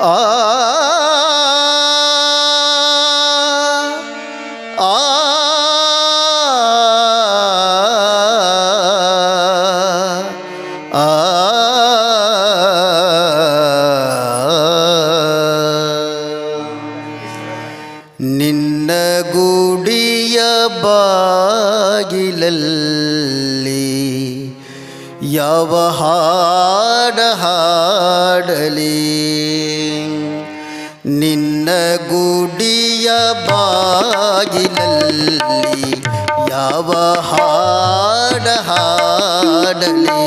ಆ ನಿನ್ನ ಗುಡಿಯ ಬಾಗಿಲಲ್ಲಿ ಯಾವ ಹಾಡ ಹಾಡಲಿ ಗುಡಿಯ ಬಾಗಿಲಲ್ಲಿ ಯಾವ ಹಾಡ ಹಾಡಲಿ?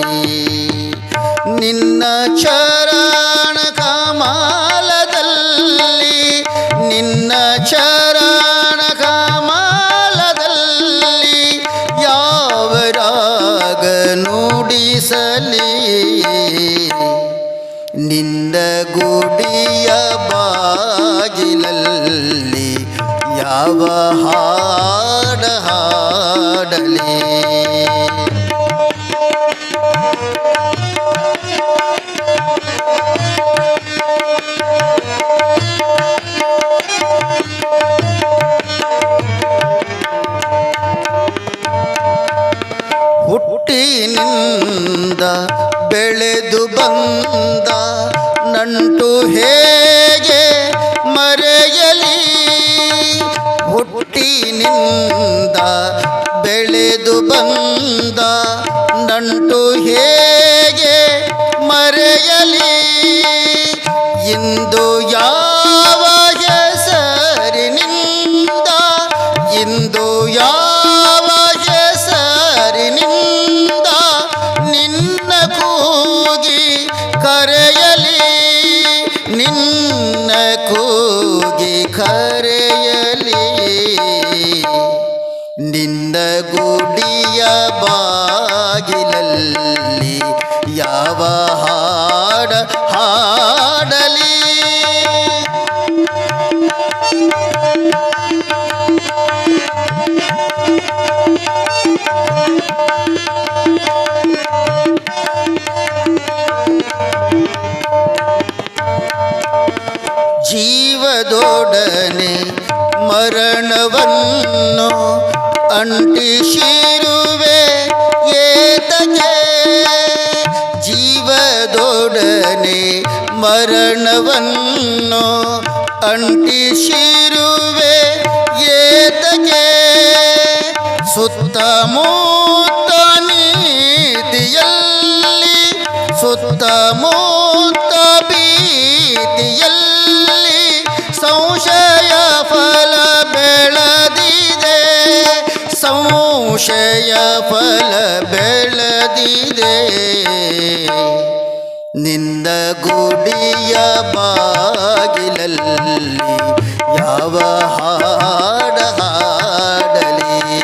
ನಿನ್ನ ಚರಣ ಕಮಾಲದಲ್ಲಿ, ನಿನ್ನ ಚರಣ ಕಮಾಲದಲ್ಲಿ ಯಾವ ರಾಗ ನುಡಿಸಲಿ? ನಿನ್ನ ಗುಡಿಯ ಯಾವ ಹಾಡ ಹಾಡಲಿ. ಹುಟ್ಟಿನಿಂದ ಬೆಳೆದು ಬಂದ ಹುಟ್ಟಿನಿಂದ ಬೆಳೆದು ಬಂದ ನಂಟು ಹೇಗೆ ಮರೆಯಲಿ? ಕರೆಯಲಿ ನಿನ್ನ ಗುಡಿಯ ಬಾಗಿಲಲ್ಲಿ ಯಾವ ಹಾಡ ಹಾಡಲಿ? ಜೀವದೊಡನೆ ಮರಣವನ್ನು ಅಂಟಿಸಿರುವೆ ಏತಗೆ ಜೀವದೊಡನೆ ಮರಣವನ್ನು ಅಂಟಿಸಿರುವೆ ಏತಗೆ ಸುತ್ತಮುತ್ತ ನೀತಿಯಲ್ಲಿ ಸುತ್ತಮುತ್ತ ಭೀತಿಯಲ್ಲಿ ಸಂಶಯ ಫಲ ಬೆಳೆದಿದೆ. ನಿಂದ ಗುಡಿಯ ಬಾಗಿಲಲ್ಲಿ ಯಾವ ಹಾಡ ಹಾಡಲಿ?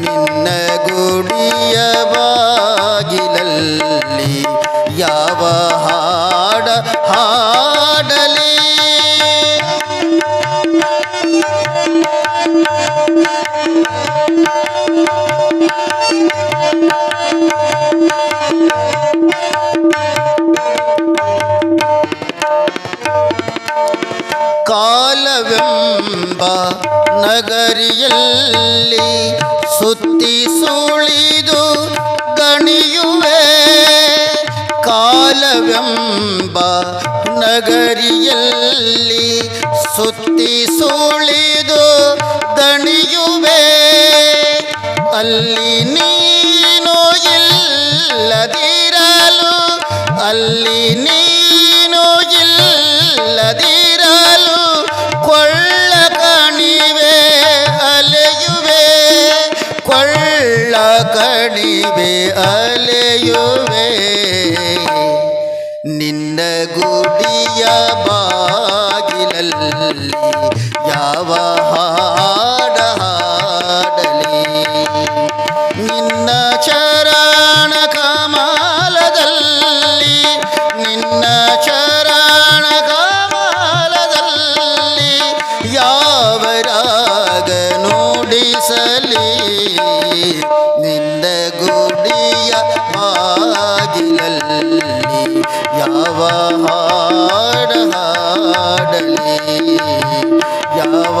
ನಿನ್ನ ಗುಡಿಯ ಬಾಗಿಲಲ್ಲಿ ಯಾವ ಹಾಡ ಹಾಡಲಿ? ನಗರಿಯಲ್ಲಿ ಸುತ್ತಿ ಸುಳಿದು ಗಣಿಯುವೆ. ಕಾಲವೆಂಬ ನಗರಿಯಲ್ಲಿ ಸುತ್ತಿ ಸುಳಿದು ದಣಿಯುವೆ ಅಲ್ಲಿ ನೀನು ಇಲ್ಲದಿರಲು ಅಲ್ಲಿ ನೀನು ಗುಡಿಯ ಬಾಗಿಲಲ್ಲಿ ಯಾವ ಹಾಡ ಹಾಡಲಿ ನಿನ್ನ ಚರಣ ಕಮಾಲದಲ್ಲಿ ನಿನ್ನ ಚರಣ ಕಮಾಲದಲ್ಲಿ ಯಾವ ರಾಗ ನೋಡಿಸಲಿ ನಿನ್ನ ಗುಡಿಯ ಯಾವ ಹಾಡಲಿ? ಯಾವ